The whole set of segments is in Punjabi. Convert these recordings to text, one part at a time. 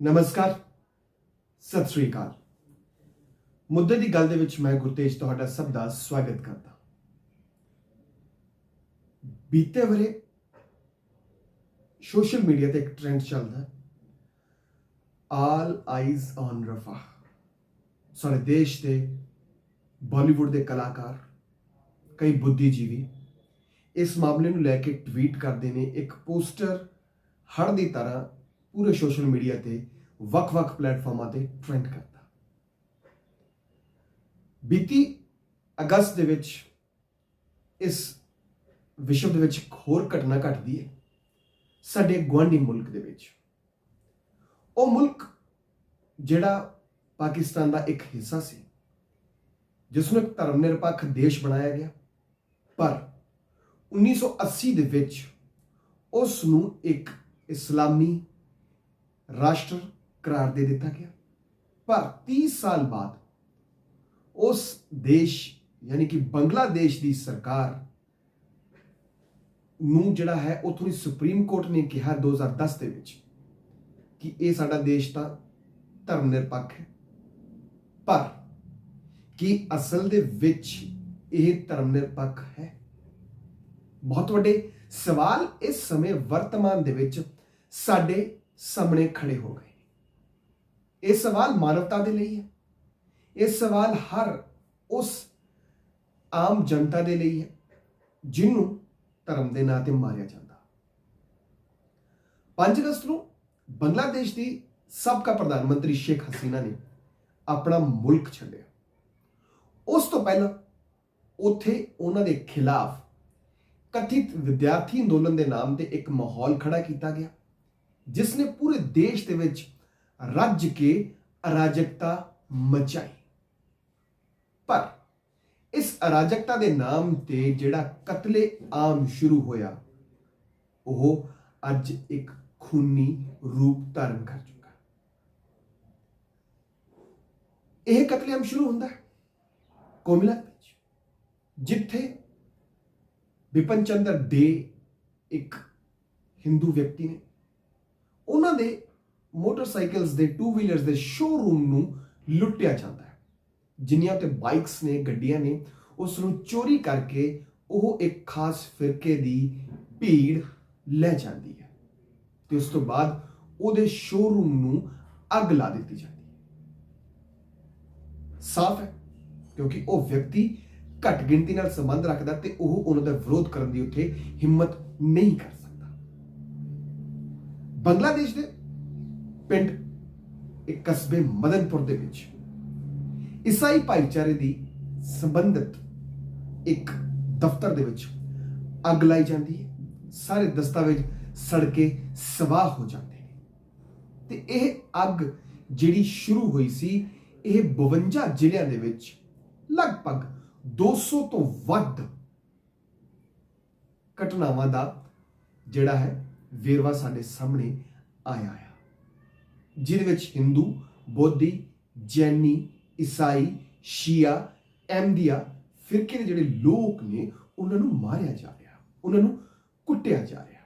ਨਮਸਕਾਰ, ਸਤਿ ਸ੍ਰੀ ਅਕਾਲ। ਮੁੱਦੇ ਦੀ ਗੱਲ ਦੇ ਵਿੱਚ ਮੈਂ ਗੁਰਤੇਜ ਤੁਹਾਡਾ ਸਭ ਦਾ ਸਵਾਗਤ ਕਰਦਾ ਬੀਤੇ ਵਰੇ ਸੋਸ਼ਲ ਮੀਡੀਆ ਤੇ ਇੱਕ ਟ੍ਰੈਂਡ ਚੱਲਦਾ ਆਲ ਆਈਜ਼ ਔਨ ਰਫਾ ਸਾਡੇ ਦੇਸ਼ ਦੇ ਬਾਲੀਵੁੱਡ ਦੇ ਕਲਾਕਾਰ, ਕਈ ਬੁੱਧੀਜੀਵੀ, ਇਸ ਮਾਮਲੇ ਨੂੰ ਲੈ ਕੇ ਟਵੀਟ ਕਰਦੇ ਨੇ ਇੱਕ ਪੋਸਟਰ ਹੜ ਦੀ ਤਰ੍ਹਾਂ ਪੂਰੇ ਸੋਸ਼ਲ ਮੀਡੀਆ ਤੇ ਵੱਖ-ਵੱਖ ਪਲੇਟਫਾਰਮਾਂ ਤੇ ਟ੍ਰੈਂਡ ਕਰਦਾ। ਬੀਤੀ ਅਗਸਤ ਦੇ ਵਿੱਚ ਇਸ ਵਿਸ਼ਵ ਦੇ ਵਿੱਚ ਇੱਕ ਹੋਰ ਘਟਨਾ ਘਟਦੀ ਹੈ, ਸਾਡੇ ਗੁਆਂਢੀ ਮੁਲਕ ਦੇ ਵਿੱਚ। ਉਹ ਮੁਲਕ ਜਿਹੜਾ ਪਾਕਿਸਤਾਨ ਦਾ ਇੱਕ ਹਿੱਸਾ ਸੀ। ਜਿਸ ਨੂੰ ਇੱਕ ਧਰਮ ਨਿਰਪੱਖ ਦੇਸ਼ ਬਣਾਇਆ ਗਿਆ। ਪਰ 1980 ਦੇ ਵਿੱਚ ਉਸ ਨੂੰ ਇੱਕ ਇਸਲਾਮੀ ਰਾਸ਼ਟਰ ਕਰਾਰ ਦੇ ਦਿੱਤਾ ਗਿਆ। ਪਰ 30 ਸਾਲ ਬਾਅਦ ਉਸ ਦੇਸ਼, ਯਾਨੀ ਕਿ ਬੰਗਲਾਦੇਸ਼ ਦੀ ਸਰਕਾਰ ਨੂੰ ਜਿਹੜਾ ਹੈ, ਉਥੋਂ ਦੀ ਸੁਪਰੀਮ ਕੋਰਟ ਨੇ ਕਿਹਾ 2010 ਦੇ ਵਿੱਚ ਕਿ ਇਹ ਸਾਡਾ ਦੇਸ਼ ਤਾਂ ਧਰਮ ਨਿਰਪੱਖ ਹੈ। ਪਰ ਕੀ ਅਸਲ ਦੇ ਵਿੱਚ ਇਹ ਧਰਮ ਨਿਰਪੱਖ ਹੈ? ਬਹੁਤ ਵੱਡੇ ਸਵਾਲ ਇਸ ਸਮੇਂ ਵਰਤਮਾਨ ਦੇ ਵਿੱਚ ਸਾਡੇ ਸਾਹਮਣੇ ਖੜੇ ਹੋ ਗਏ। ਇਹ ਸਵਾਲ ਮਾਨਵਤਾ ਦੇ ਲਈ ਹੈ। ਇਹ ਸਵਾਲ ਹਰ ਉਸ ਆਮ ਜਨਤਾ ਦੇ ਲਈ ਹੈ, ਜਿਹਨੂੰ ਧਰਮ ਦੇ ਨਾਂ ਤੇ ਮਾਰਿਆ ਜਾਂਦਾ। 5 ਅਗਸਤ ਨੂੰ ਬੰਗਲਾਦੇਸ਼ ਦੀ ਸਾਬਕਾ ਪ੍ਰਧਾਨ ਮੰਤਰੀ ਸ਼ੇਖ ਹਸੀਨਾ ਨੇ ਆਪਣਾ ਮੁਲਕ ਛੱਡਿਆ। ਉਸ ਤੋਂ ਪਹਿਲਾਂ ਉੱਥੇ ਉਹਨਾਂ ਦੇ ਖਿਲਾਫ ਕਥਿਤ ਵਿਦਿਆਰਥੀ ਅੰਦੋਲਨ ਦੇ ਨਾਮ ਤੇ ਇੱਕ ਮਾਹੌਲ ਖੜਾ ਕੀਤਾ ਗਿਆ, ਜਿਸ ਨੇ ਪੂਰੇ ਦੇਸ਼ ਦੇ ਵਿੱਚ ਰੱਜ ਕੇ ਅਰਾਜਕਤਾ ਮਚਾਈ। ਪਰ ਇਸ ਅਰਾਜਕਤਾ ਦੇ ਨਾਮ ਤੇ ਜਿਹੜਾ ਕਤਲੇ ਆਮ ਸ਼ੁਰੂ ਹੋਇਆ, ਉਹ ਅੱਜ ਇੱਕ ਖੂਨੀ ਰੂਪ ਧਾਰਨ ਕਰ ਚੁੱਕਾ। ਇਹ ਕਤਲੇਆਮ ਸ਼ੁਰੂ ਹੁੰਦਾ ਹੈ। ਕੋਮਿਲਾ ਵਿੱਚ। ਜਿੱਥੇ ਵਿਪਨ ਚੰਦਰ ਡੇ ਇੱਕ ਹਿੰਦੂ ਵਿਅਕਤੀ ਨੇ, ਉਹਨਾਂ ਦੇ ਮੋਟਰਸਾਈਕਲਸ ਦੇ ਟੂ ਵੀਲਰਸ ਦੇ ਸ਼ੋਰੂਮ ਨੂੰ ਲੁੱਟਿਆ ਜਾਂਦਾ ਹੈ। ਜਿੰਨੀਆਂ ਤੇ ਬਾਈਕਸ ਨੇ, ਗੱਡੀਆਂ ਨੇ ਉਸ ਨੂੰ ਚੋਰੀ ਕਰਕੇ ਉਹ ਇੱਕ ਖਾਸ ਫਿਰਕੇ ਦੀ ਭੀੜ ਲੈ ਜਾਂਦੀ ਹੈ ਤੇ ਉਸ ਤੋਂ ਬਾਅਦ ਉਹਦੇ ਸ਼ੋਰੂਮ ਨੂੰ ਅੱਗ ਲਾ ਦਿੱਤੀ ਜਾਂਦੀ ਹੈ। ਸਾਫ਼ ਹੈ। ਕਿਉਂਕਿ ਉਹ ਵਿਅਕਤੀ ਘੱਟ ਗਿਣਤੀ ਨਾਲ ਸੰਬੰਧ ਰੱਖਦਾ ਤੇ ਉਹ ਉਹਨਾਂ ਦਾ ਵਿਰੋਧ ਕਰਨ ਦੀ ਉੱਥੇ ਹਿੰਮਤ ਨਹੀਂ ਕਰ ਸਕਦਾ। ਬੰਗਲਾਦੇਸ਼ ਦੇ ਪਿੰਡ ਇੱਕ ਕਸਬੇ ਮਦਨਪੁਰ ਦੇ ਵਿੱਚ ਈਸਾਈ ਭਾਈਚਾਰੇ ਦੀ ਸੰਬੰਧਿਤ ਇੱਕ ਦਫ਼ਤਰ ਦੇ ਵਿੱਚ ਅੱਗ ਲਾਈ ਜਾਂਦੀ ਹੈ। ਸਾਰੇ ਦਸਤਾਵੇਜ਼ ਸੜ ਕੇ ਸਵਾਹ ਹੋ ਜਾਂਦੇ ਨੇ। ਤੇ ਇਹ ਅੱਗ ਜਿਹੜੀ ਸ਼ੁਰੂ ਹੋਈ ਸੀ, ਇਹ 52 ਜ਼ਿਲ੍ਹਿਆਂ ਦੇ ਵਿੱਚ ਲਗਭਗ 200 ਤੋਂ ਵੱਧ ਘਟਨਾਵਾਂ ਦਾ ਜਿਹੜਾ ਹੈ ਵੇਰਵਾ ਸਾਡੇ ਸਾਹਮਣੇ ਆਇਆ ਹੈ ਜਿਹਦੇ ਵਿੱਚ ਹਿੰਦੂ ਬੋਧੀ ਜੈਨੀ ਈਸਾਈ ਸ਼ੀਆ ਅਹਿਮਦੀਆ ਫਿਰਕੇ ਦੇ ਜਿਹੜੇ ਲੋਕ ਨੇ, ਉਹਨਾਂ ਨੂੰ ਮਾਰਿਆ ਜਾ ਰਿਹਾ, ਉਹਨਾਂ ਨੂੰ ਕੁੱਟਿਆ ਜਾ ਰਿਹਾ।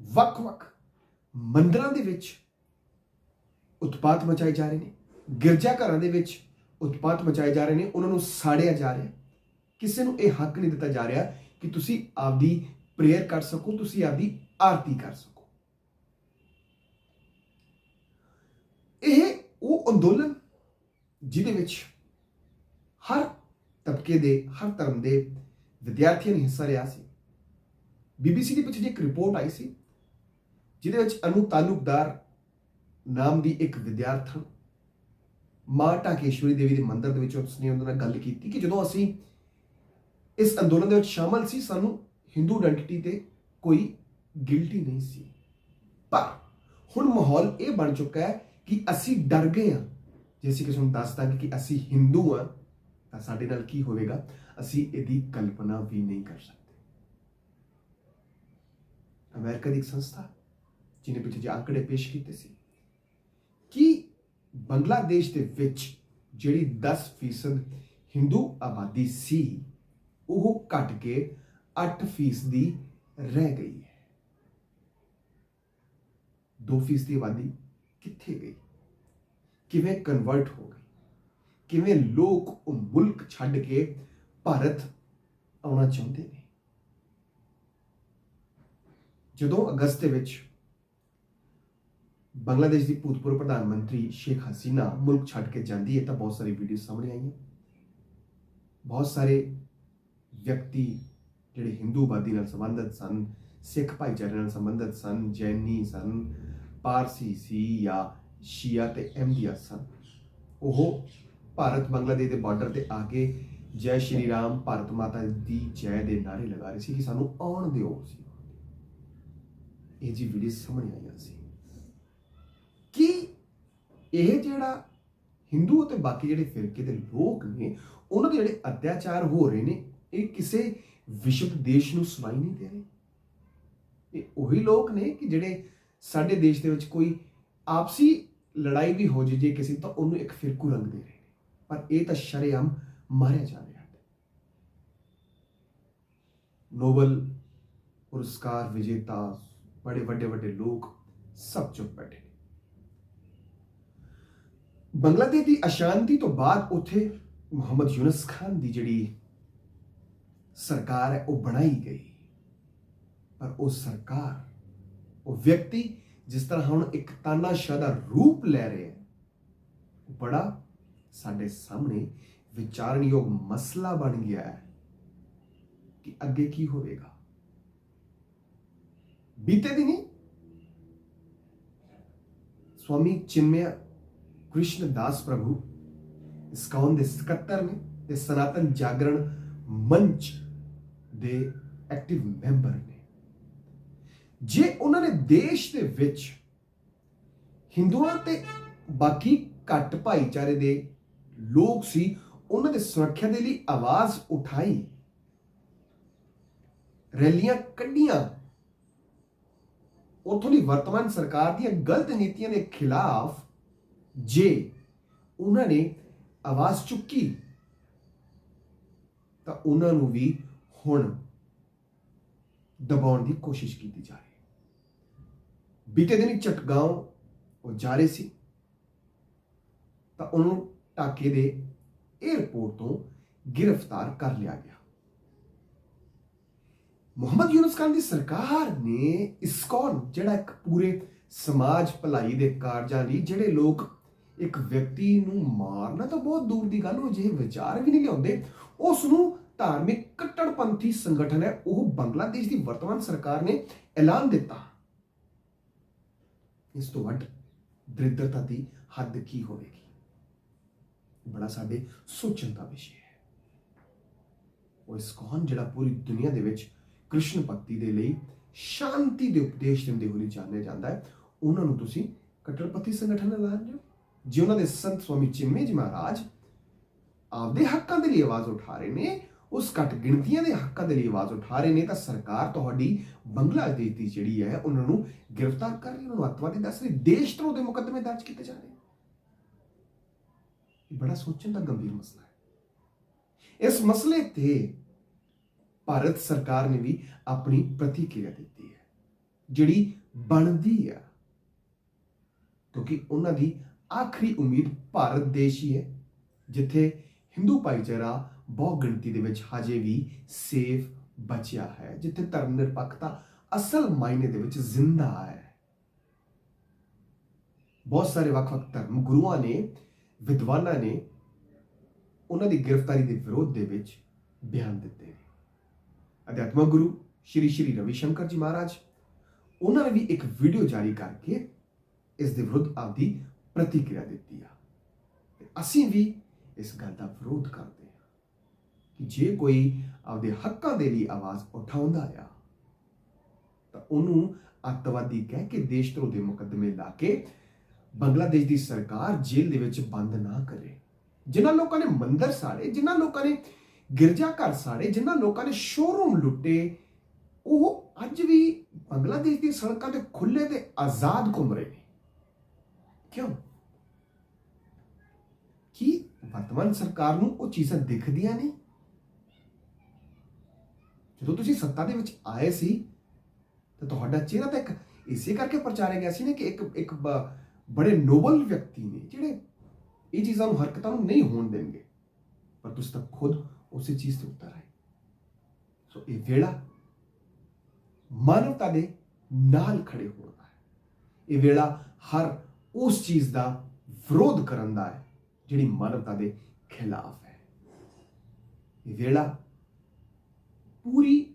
ਵੱਖ-ਵੱਖ ਮੰਦਰਾਂ ਦੇ ਵਿੱਚ ਉਤਪਾਤ ਮਚਾਏ ਜਾ ਰਹੇ ਨੇ ਗਿਰਜਾ ਘਰਾਂ ਦੇ ਵਿੱਚ ਉਤਪਾਤ ਮਚਾਏ ਜਾ ਰਹੇ ਨੇ, ਉਹਨਾਂ ਨੂੰ ਸਾੜਿਆ ਜਾ ਰਿਹਾ। ਕਿਸੇ ਨੂੰ ਇਹ ਹੱਕ ਨਹੀਂ ਦਿੱਤਾ ਜਾ ਰਿਹਾ ਕਿ ਤੁਸੀਂ ਆਪਦੀ ਪ੍ਰੇਅਰ ਕਰ ਸਕੋ, ਤੁਸੀਂ ਆਪਦੀ ਆਰਤੀ ਕਰ ਸਕੋ। ਇਹ ਉਹ ਅੰਦੋਲਨ ਜਿਹਦੇ ਵਿੱਚ ਹਰ ਤਬਕੇ ਦੇ, ਹਰ ਧਰਮ ਦੇ ਵਿਦਿਆਰਥੀਆਂ ਨੇ ਹਿੱਸਾ ਲਿਆ ਸੀ। ਬੀਬੀਸੀ ਦੀ ਪਿੱਛੇ ਇੱਕ ਰਿਪੋਰਟ ਆਈ ਸੀ, ਜਿਹਦੇ ਵਿੱਚ ਅਨੂ ਤਾਲੁਕਦਾਰ ਨਾਮ ਦੀ ਇੱਕ ਵਿਦਿਆਰਥਣ ਮਾਂ ਢਾਕੇਸ਼ਵਰੀ ਦੇਵੀ ਦੇ ਮੰਦਿਰ ਦੇ ਵਿੱਚ ਉਸਨੇ ਉਹਨਾਂ ਨਾਲ ਗੱਲ ਕੀਤੀ ਕਿ ਜਦੋਂ ਅਸੀਂ ਇਸ ਅੰਦੋਲਨ ਦੇ ਵਿੱਚ ਸ਼ਾਮਲ ਸੀ, ਸਾਨੂੰ ਹਿੰਦੂ ਆਇਡੈਂਟੀਟੀ ਤੇ ਕੋਈ ਗਿਲਟੀ ਨਹੀਂ ਸੀ। ਪਰ ਹੁਣ ਮਾਹੌਲ ਇਹ ਬਣ ਚੁੱਕਾ ਹੈ ਕਿ ਅਸੀਂ ਡਰ ਗਏ ਹਾਂ। ਜੇ ਅਸੀਂ ਕਿਸੇ ਨੂੰ ਦੱਸ ਦਾਂਗੇ ਕਿ ਅਸੀਂ ਹਿੰਦੂ ਹਾਂ, ਤਾਂ ਸਾਡੇ ਨਾਲ ਕੀ ਹੋਵੇਗਾ? ਅਸੀਂ ਇਹਦੀ ਕਲਪਨਾ ਵੀ ਨਹੀਂ ਕਰ ਸਕਦੇ। ਅਮਰੀਕਾ ਦੀ ਇੱਕ ਸੰਸਥਾ, ਜਿਹਨੇ ਪਿੱਛੇ ਜੇ ਅੰਕੜੇ ਪੇਸ਼ ਕੀਤੇ ਸੀ, ਕਿ ਬੰਗਲਾਦੇਸ਼ ਦੇ ਵਿੱਚ ਜਿਹੜੀ 10% ਹਿੰਦੂ ਆਬਾਦੀ ਸੀ, ਉਹ ਘਟ ਕੇ 8% ਦੀ ਰਹਿ ਗਈ ਹੈ। 2% ਦੀ ਆਬਾਦੀ ਕਿੱਥੇ ਗਈ? ਕਿਵੇਂ ਕਨਵਰਟ ਹੋ ਗਈ? ਕਿਵੇਂ ਲੋਕ ਉਹ ਮੁਲਕ ਛੱਡ ਕੇ ਭਾਰਤ ਆਉਣਾ ਚਾਹੁੰਦੇ ਨੇ? ਜਦੋਂ ਅਗਸਤ ਦੇ ਵਿੱਚ ਬੰਗਲਾਦੇਸ਼ ਦੀ ਭੂਤਪੂਰਵ ਪ੍ਰਧਾਨ ਮੰਤਰੀ ਸ਼ੇਖ ਹਸੀਨਾ ਮੁਲਕ ਛੱਡ ਕੇ ਜਾਂਦੀ ਹੈ ਤਾਂ ਬਹੁਤ ਸਾਰੀ ਵੀਡੀਓ ਸਾਹਮਣੇ ਆਈਆਂ ਬਹੁਤ ਸਾਰੇ ਵਿਅਕਤੀ ਜਿਹੜੇ ਹਿੰਦੂਵਾਦੀ ਨਾਲ ਸੰਬੰਧਿਤ ਸਨ ਸਿੱਖ ਭਾਈਚਾਰੇ ਨਾਲ ਸੰਬੰਧਿਤ ਸਨ ਜੈਨੀ ਸਨ ਪਾਰਸੀ ਸੀ ਜਾਂ ਸ਼ੀਆ ਤੇ ਅਹਿਮਦੀਆ ਸਨ ਉਹ ਭਾਰਤ ਬੰਗਲਾਦੇਸ਼ ਦੇ ਬਾਰਡਰ ਤੇ ਆ ਕੇ ਜੈ ਸ਼੍ਰੀ ਰਾਮ ਭਾਰਤ ਮਾਤਾ ਦੀ ਜੈ ਦੇ ਨਾਰੇ ਲਗਾ ਰਹੇ ਸੀ ਕਿ ਸਾਨੂੰ ਆਉਣ ਦਿਓ ਸੀ ਇਹ ਜੀ ਵੀਡੀਓ ਸਾਹਮਣੇ ਆਈਆਂ ਸੀ ਇਹ ਜਿਹੜਾ ਹਿੰਦੂ ਅਤੇ ਬਾਕੀ ਜਿਹੜੇ ਫਿਰਕੇ ਦੇ ਲੋਕ ਨੇ, ਉਹਨਾਂ ਦੇ ਜਿਹੜੇ ਅਤਿਆਚਾਰ ਹੋ ਰਹੇ ਨੇ, ਇਹ ਕਿਸੇ ਵਿਸ਼ਵ ਦੇਸ਼ ਨੂੰ ਸੁਣਾਈ ਨਹੀਂ ਦੇ ਰਹੇ। ਇਹ ਉਹੀ ਲੋਕ ਨੇ ਕਿ ਜਿਹੜੇ ਸਾਡੇ ਦੇਸ਼ ਦੇ ਵਿੱਚ ਕੋਈ ਆਪਸੀ ਲੜਾਈ ਵੀ ਹੋ ਜੇ ਜੇ ਕਿਸੇ ਤਾਂ ਉਹਨੂੰ ਇੱਕ ਫਿਰਕੂ ਰੰਗ ਦੇ ਰਹੇ ਨੇ। ਪਰ ਇਹ ਤਾਂ ਸ਼ਰੇਆਮ ਮਾਰਿਆ ਜਾ ਰਿਹਾ ਹੈ। ਨੋਬਲ ਪੁਰਸਕਾਰ ਵਿਜੇਤਾ, ਬੜੇ ਵੱਡੇ ਵੱਡੇ ਲੋਕ ਸਭ ਚੁੱਪ ਬੈਠੇ ਨੇ। ਬੰਗਲਾਦੇਸ਼ ਦੀ ਅਸ਼ਾਂਤੀ ਤੋਂ ਬਾਅਦ ਉੱਥੇ ਮੁਹੰਮਦ ਯੂਨਸ ਖਾਨ ਦੀ ਜਿਹੜੀ ਸਰਕਾਰ ਹੈ, ਉਹ ਬਣਾਈ ਗਈ। ਪਰ ਉਹ ਸਰਕਾਰ, ਉਹ ਵਿਅਕਤੀ ਜਿਸ ਤਰ੍ਹਾਂ ਹੁਣ ਇੱਕ ਤਾਨਾਸ਼ਾਹ ਦਾ ਰੂਪ ਲੈ ਰਿਹਾ ਹੈ ਬੜਾ ਸਾਡੇ ਸਾਹਮਣੇ ਵਿਚਾਰਨਯੋਗ ਮਸਲਾ ਬਣ ਗਿਆ ਹੈ ਕਿ ਅੱਗੇ ਕੀ ਹੋਵੇਗਾ। ਬੀਤੇ ਦਿਨੀ ਸਵਾਮੀ ਚਿੰਮਿਆ ਕ੍ਰਿਸ਼ਨ ਦਾਸ ਪ੍ਰਭੂ ਇਸਕਾਨ ਦੇ ਸਕੱਤਰ ਨੇ ਤੇ ਸਨਾਤਨ ਜਾਗਰਣ ਮੰਚ ਦੇ ਐਕਟਿਵ ਮੈਂਬਰ ਨੇ ਜੇ ਉਹਨਾਂ ਨੇ ਦੇਸ਼ ਦੇ ਵਿੱਚ ਹਿੰਦੂਆਂ ਤੇ ਬਾਕੀ ਘੱਟ ਭਾਈਚਾਰੇ ਦੇ ਲੋਕ ਸੀ ਉਹਨਾਂ ਦੇ ਸੁਰੱਖਿਆ ਦੇ ਲਈ ਆਵਾਜ਼ ਉਠਾਈ ਰੈਲੀਆਂ ਕੱਢੀਆਂ ਉਥੋਂ ਦੀ ਵਰਤਮਾਨ ਸਰਕਾਰ ਦੀਆਂ ਗਲਤ ਨੀਤੀਆਂ ਦੇ ਖਿਲਾਫ ਜੇ ਉਹਨਾਂ ਨੇ ਆਵਾਜ਼ ਚੁੱਕੀ, ਤਾਂ ਉਹਨਾਂ ਨੂੰ ਵੀ ਹੁਣ ਦਬਾਉਣ ਦੀ ਕੋਸ਼ਿਸ਼ ਕੀਤੀ ਜਾ ਰਹੀ ਹੈ। ਬੀਤੇ ਦਿਨ ਚਟਗਾਂਵ ਉਹ ਜਾ ਰਹੇ ਸੀ। ਤਾਂ ਉਹਨੂੰ ਟਾਕੇ ਦੇ 에ਅਰਪੋਰਟ ਤੋਂ ਗ੍ਰਿਫਤਾਰ ਕਰ ਲਿਆ ਗਿਆ। ਮੁਹੰਮਦ ਯੂਨਸ ਖਾਨ ਦੀ ਸਰਕਾਰ ਨੇ ਇਸਕੌਨ, ਜਿਹੜਾ ਇੱਕ ਪੂਰੇ ਸਮਾਜ ਭਲਾਈ ਦੇ ਕਾਰਜਾਂ ਲਈ, ਜਿਹੜੇ ਲੋਕ ਇੱਕ ਵਿਅਕਤੀ ਨੂੰ ਮਾਰਨਾ ਤਾਂ ਬਹੁਤ ਦੂਰ ਦੀ ਗੱਲ, ਉਹ ਜਿਹੇ ਵਿਚਾਰ ਵੀ ਨਹੀਂ ਲਿਆਉਂਦੇ। ਉਸ ਨੂੰ ਧਾਰਮਿਕ ਕੱਟੜਪੰਥੀ ਸੰਗਠਨ ਹੈ, ਉਹ ਬੰਗਲਾਦੇਸ਼ ਦੀ ਵਰਤਮਾਨ ਸਰਕਾਰ ਨੇ ਐਲਾਨ ਦਿੱਤਾ। ਇਸ ਤੋਂ ਵੱਡ ਦਰਿਦਰਤਾ ਦੀ ਹੱਦ ਕੀ ਹੋਵੇਗੀ? ਬੜਾ ਸਾਡੇ ਸੋਚਣ ਦਾ ਵਿਸ਼ੇ ਹੈ। ਉਹ ਇਸਕੌਨ ਜਿਹੜਾ ਪੂਰੀ ਦੁਨੀਆ ਦੇ ਵਿੱਚ ਕ੍ਰਿਸ਼ਨ ਭਗਤੀ ਦੇ ਲਈ ਸ਼ਾਂਤੀ ਦੇ ਉਪਦੇਸ਼ ਦਿੰਦੇ ਹੋਏ ਜਾਣਿਆ ਜਾਂਦਾ ਹੈ? ਉਹਨਾਂ ਨੂੰ ਤੁਸੀਂ ਕੱਟੜਪੰਥੀ ਸੰਗਠਨ ਐਲਾਨ ਦਿਓ। ਜੇ ਉਹਨਾਂ ਦੇ ਸੰਤ ਸਵਾਮੀ ਚਿੰਮੇ ਜੀ ਮਹਾਰਾਜ ਆਪਦੇ ਹੱਕਾਂ ਦੇ ਲਈ ਆਵਾਜ਼ ਉਠਾ ਰਹੇ ਨੇ, ਉਸ ਘੱਟ ਗਿਣਤੀਆਂ ਦੇ ਹੱਕਾਂ ਦੇ ਲਈ ਆਵਾਜ਼ ਉਠਾ ਰਹੇ ਨੇ, ਤਾਂ ਸਰਕਾਰ ਤੁਹਾਡੀ ਬੰਗਲਾਦੇਸ਼ ਦੀ ਜਿਹੜੀ ਹੈ, ਉਹਨਾਂ ਨੂੰ ਗ੍ਰਿਫਤਾਰ ਕਰ ਰਹੀ ਉਹਨਾਂ ਨੂੰ ਅੱਤਵਾਦੀ ਦੱਸ ਰਹੀ ਦੇਸ਼ ਧਰੋਹ ਦੇ ਮੁਕੱਦਮੇ ਦਰਜ ਕੀਤੇ ਜਾ ਰਹੇ ਇਹ ਬੜਾ ਸੋਚਣ ਦਾ ਗੰਭੀਰ ਮਸਲਾ ਹੈ। ਇਸ ਮਸਲੇ ਤੇ ਭਾਰਤ ਸਰਕਾਰ ਨੇ ਵੀ ਆਪਣੀ ਪ੍ਰਤੀਕਿਰਿਆ ਦਿੱਤੀ ਹੈ, ਜਿਹੜੀ ਬਣਦੀ ਆ, ਕਿਉਂਕਿ ਉਹਨਾਂ ਦੀ ਆਖਰੀ ਉਮੀਦ ਭਾਰਤ ਦੇਸ਼ ਹੀ ਹੈ, ਜਿੱਥੇ ਹਿੰਦੂ ਭਾਈਚਾਰਾ ਬਹੁ ਗਿਣਤੀ ਦੇ ਵਿੱਚ ਹਜੇ ਵੀ ਸੇਫ ਬਚਿਆ ਹੈ, ਜਿੱਥੇ ਧਰਮ ਨਿਰਪੱਖਤਾ ਅਸਲ ਮਾਇਨੇ ਦੇ ਵਿੱਚ ਜ਼ਿੰਦਾ ਹੈ। ਬਹੁਤ ਸਾਰੇ ਵੱਖ-ਵੱਖ ਧਰਮ ਗੁਰੂਆਂ ਨੇ, ਵਿਦਵਾਨਾਂ ਨੇ ਉਹਨਾਂ ਦੀ ਗ੍ਰਿਫਤਾਰੀ ਦੇ ਵਿਰੋਧ ਦੇ ਵਿੱਚ ਬਿਆਨ ਦਿੱਤੇ ਨੇ। ਅਧਿਆਤਮਕ ਗੁਰੂ ਸ਼੍ਰੀ ਸ਼੍ਰੀ ਰਵੀ ਸ਼ੰਕਰ ਜੀ ਮਹਾਰਾਜ, ਉਹਨਾਂ ਨੇ ਵੀ ਇੱਕ ਵੀਡੀਓ ਜਾਰੀ ਕਰਕੇ ਇਸ ਦੇ ਵਿਰੁੱਧ ਆਪਦੀ ਪ੍ਰਤੀਕਿਰਿਆ ਦਿੱਤੀ ਆ। ਤੇ ਅਸੀਂ ਵੀ ਇਸ ਗੱਲ ਦਾ ਵਿਰੋਧ ਕਰਦੇ ਹਾਂ ਕਿ ਜੇ ਕੋਈ ਆਪਦੇ ਹੱਕਾਂ ਦੇ ਲਈ ਆਵਾਜ਼ ਉਠਾਉਂਦਾ ਆ, ਤਾਂ ਉਹਨੂੰ ਅੱਤਵਾਦੀ ਕਹਿ ਕੇ ਦੇਸ਼ ਧਰੋ ਦੇ ਮੁਕੱਦਮੇ ਲਾ ਕੇ ਬੰਗਲਾਦੇਸ਼ ਦੀ ਸਰਕਾਰ ਜੇਲ੍ਹ ਦੇ ਵਿੱਚ ਬੰਦ ਨਾ ਕਰੇ। ਜਿਨ੍ਹਾਂ ਲੋਕਾਂ ਨੇ ਮੰਦਰ ਸਾੜੇ, ਜਿਨ੍ਹਾਂ ਲੋਕਾਂ ਨੇ ਗਿਰਜਾ ਘਰ ਸਾੜੇ, ਜਿਨ੍ਹਾਂ ਲੋਕਾਂ ਨੇ ਸ਼ੋਰੂਮ ਲੁੱਟੇ, ਉਹ ਅੱਜ ਵੀ ਬੰਗਲਾਦੇਸ਼ ਦੀ ਸੜਕਾਂ ਤੇ ਖੁੱਲੇ ਤੇ ਆਜ਼ਾਦ ਘੁੰਮ ਰਹੇ ਨੇ। ਕਿਉਂ? ਕੀ ਵਰਤਮਾਨ ਸਰਕਾਰ ਨੂੰ ਉਹ ਚੀਜ਼ਾਂ ਦਿਖਦੀਆਂ ਨਹੀਂ ਜਦੋਂ ਤੁਸੀਂ ਸੱਤਾ ਦੇ ਵਿੱਚ ਆਏ ਸੀ, ਤਾਂ ਤੁਹਾਡਾ ਚਿਹਰਾ ਤਾਂ ਇੱਕ ਇਸੇ ਕਰਕੇ ਪ੍ਰਚਾਰਿਆ ਗਿਆ ਸੀ ਨਾ ਕਿ ਇੱਕ ਇੱਕ ਬੜੇ ਨੋਬਲ ਵਿਅਕਤੀ ਨੇ ਜਿਹੜੇ ਇਹ ਚੀਜ਼ਾਂ ਨੂੰ ਹਰਕਤਾਂ ਨੂੰ ਨਹੀਂ ਹੋਣ ਦੇਣਗੇ। ਪਰ ਤੁਸੀਂ ਤਾਂ ਖੁਦ ਉਸੇ ਚੀਜ਼ ਤੇ ਉਤਰ ਆਏ। ਸੋ ਇਹ ਵੇਲਾ ਮਾਨਵਤਾ ਦੇ ਨਾਲ ਖੜੇ ਹੋਣ ਦਾ ਹੈ। ਇਹ ਵੇਲਾ ਹਰ ਉਸ ਚੀਜ਼ ਦਾ ਵਿਰੋਧ ਕਰਨ ਦਾ ਹੈ, ਜਿਹੜੀ ਮਾਨਵਤਾ ਦੇ ਖਿਲਾਫ ਹੈ। ਇਹ ਵੇਲਾ ਪੂਰੀ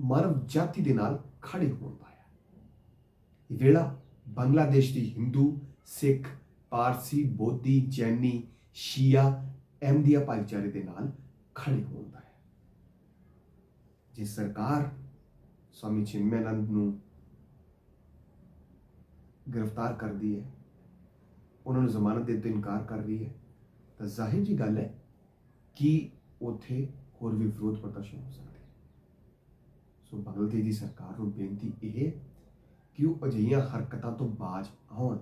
ਮਾਨਵ ਜਾਤੀ ਦੇ ਨਾਲ ਖੜੇ ਹੋਣ ਦਾ ਹੈ। ਇਹ ਵੇਲਾ ਬੰਗਲਾਦੇਸ਼ ਦੀ ਹਿੰਦੂ, ਸਿੱਖ, ਪਾਰਸੀ, ਬੋਧੀ, ਜੈਨੀ, ਸ਼ੀਆ, ਅਹਿਮਦੀਆ ਭਾਈਚਾਰੇ ਦੇ ਨਾਲ ਖੜੇ ਹੋਣ ਦਾ ਹੈ। ਜੇ ਸਰਕਾਰ ਸਵਾਮੀ ਚਿੰਮਯਾਨੰਦ ਨੂੰ ਗ੍ਰਿਫਤਾਰ ਕਰਦੀ ਹੈ। ਉਹਨਾਂ ਨੂੰ ਜ਼ਮਾਨਤ ਦੇਣ ਤੋਂ ਇਨਕਾਰ ਕਰ ਰਹੀ ਹੈ। ਤਾਂ ਜ਼ਾਹਿਰ ਜੀ ਗੱਲ ਹੈ ਕਿ ਉੱਥੇ ਹੋਰ ਵੀ ਵਿਰੋਧ ਪ੍ਰਦਰਸ਼ਨ ਹੋ ਸਕਦੇ ਸੋ ਬੰਗਲਾਦੇਸ਼ ਦੀ ਸਰਕਾਰ ਨੂੰ ਬੇਨਤੀ ਇਹ ਕਿ ਉਹ ਅਜਿਹੀਆਂ ਹਰਕਤਾਂ ਤੋਂ ਬਾਜ ਆਉਣ,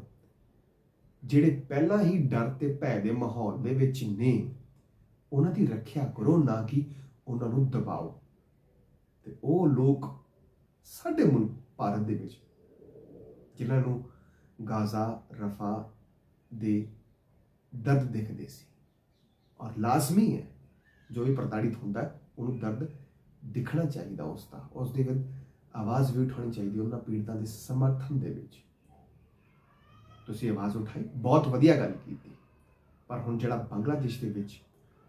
ਜਿਹੜੇ ਪਹਿਲਾਂ ਹੀ ਡਰ ਤੇ ਭੈ ਦੇ ਮਾਹੌਲ ਦੇ ਵਿੱਚ ਨੇ, ਉਹਨਾਂ ਦੀ ਰੱਖਿਆ ਕਰੋ, ਨਾ ਕਿ ਉਹਨਾਂ ਨੂੰ ਦਬਾਓ। ਤੇ ਉਹ ਲੋਕ ਸਾਡੇ ਮੁਲਕ, ਭਾਰਤ ਦੇ ਵਿੱਚ, ਜਿਨ੍ਹਾਂ ਨੂੰ ਗਾਜ਼ਾ, ਰਫਾ ਦੇ ਦਰਦ ਦਿਖਦੇ ਸੀ। ਔਰ ਲਾਜ਼ਮੀ ਹੈ, ਜੋ ਵੀ ਪ੍ਰਤਾੜਿਤ ਹੁੰਦਾ ਉਹਨੂੰ ਦਰਦ ਦਿਖਣਾ ਚਾਹੀਦਾ ਉਸ ਦਾ। ਉਸ ਦੇ ਵਿੱਚ ਆਵਾਜ਼ ਵੀ ਉਠਾਉਣੀ ਚਾਹੀਦੀ ਉਹਨਾਂ ਪੀੜਤਾਂ ਦੇ ਸਮਰਥਨ ਦੇ ਵਿੱਚ। ਤੁਸੀਂ ਆਵਾਜ਼ ਉਠਾਈ, ਬਹੁਤ ਵਧੀਆ ਗੱਲ ਕੀਤੀ। ਪਰ ਹੁਣ ਜਿਹੜਾ ਬੰਗਲਾਦੇਸ਼ ਦੇ ਵਿੱਚ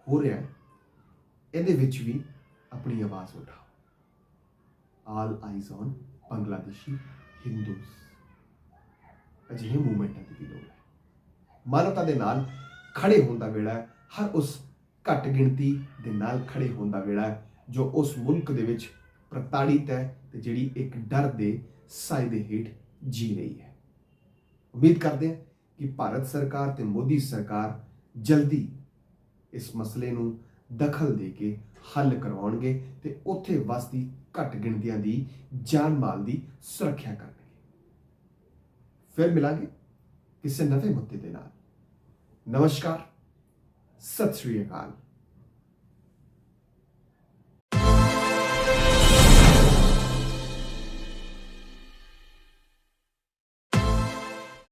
ਹੋ ਰਿਹਾ ਹੈ, ਇਹਦੇ ਵਿੱਚ ਵੀ ਆਪਣੀ ਆਵਾਜ਼ ਉਠਾਓ। All eyes on Bangladeshi Hindus ਅਜਿਹੇ ਮੂਵਮੈਂਟਾਂ ਦੀ ਵੀ ਲੋੜ ਹੈ। ਮਾਨਵਤਾ ਦੇ ਨਾਲ ਖੜੇ ਹੋਣ ਦਾ ਵੇਲਾ ਹੈ। ਹਰ ਉਸ ਘੱਟ ਗਿਣਤੀ ਦੇ ਨਾਲ ਖੜੇ ਹੋਣ ਦਾ ਵੇਲਾ ਹੈ, ਜੋ ਉਸ ਮੁਲਕ ਦੇ ਵਿੱਚ ਪ੍ਰਤਾੜਿਤ ਹੈ ਤੇ ਜਿਹੜੀ ਇੱਕ ਡਰ ਦੇ ਸਾਏ ਦੇ ਹੇਠ ਜੀ ਰਹੀ ਹੈ। ਉਮੀਦ ਕਰਦੇ ਹਾਂ ਕਿ ਭਾਰਤ ਸਰਕਾਰ ਤੇ ਮੋਦੀ ਸਰਕਾਰ ਜਲਦੀ ਇਸ ਮਸਲੇ ਨੂੰ ਦਖਲ ਦੇ ਕੇ ਹੱਲ ਕਰਵਾਉਣਗੇ ਤੇ ਉੱਥੇ ਵਸਦੀ ਘੱਟ ਗਿਣਤੀਆਂ ਦੀ ਜਾਨ ਮਾਲ ਦੀ ਸੁਰੱਖਿਆ ਕਰਨਗੇ। ਫਿਰ ਮਿਲਾਂਗੇ ਕਿਸੇ ਨਵੇਂ ਮੁੱਦੇ ਦੇ ਨਾਲ ਨਮਸਕਾਰ ਸਤਿ ਸ੍ਰੀ ਅਕਾਲ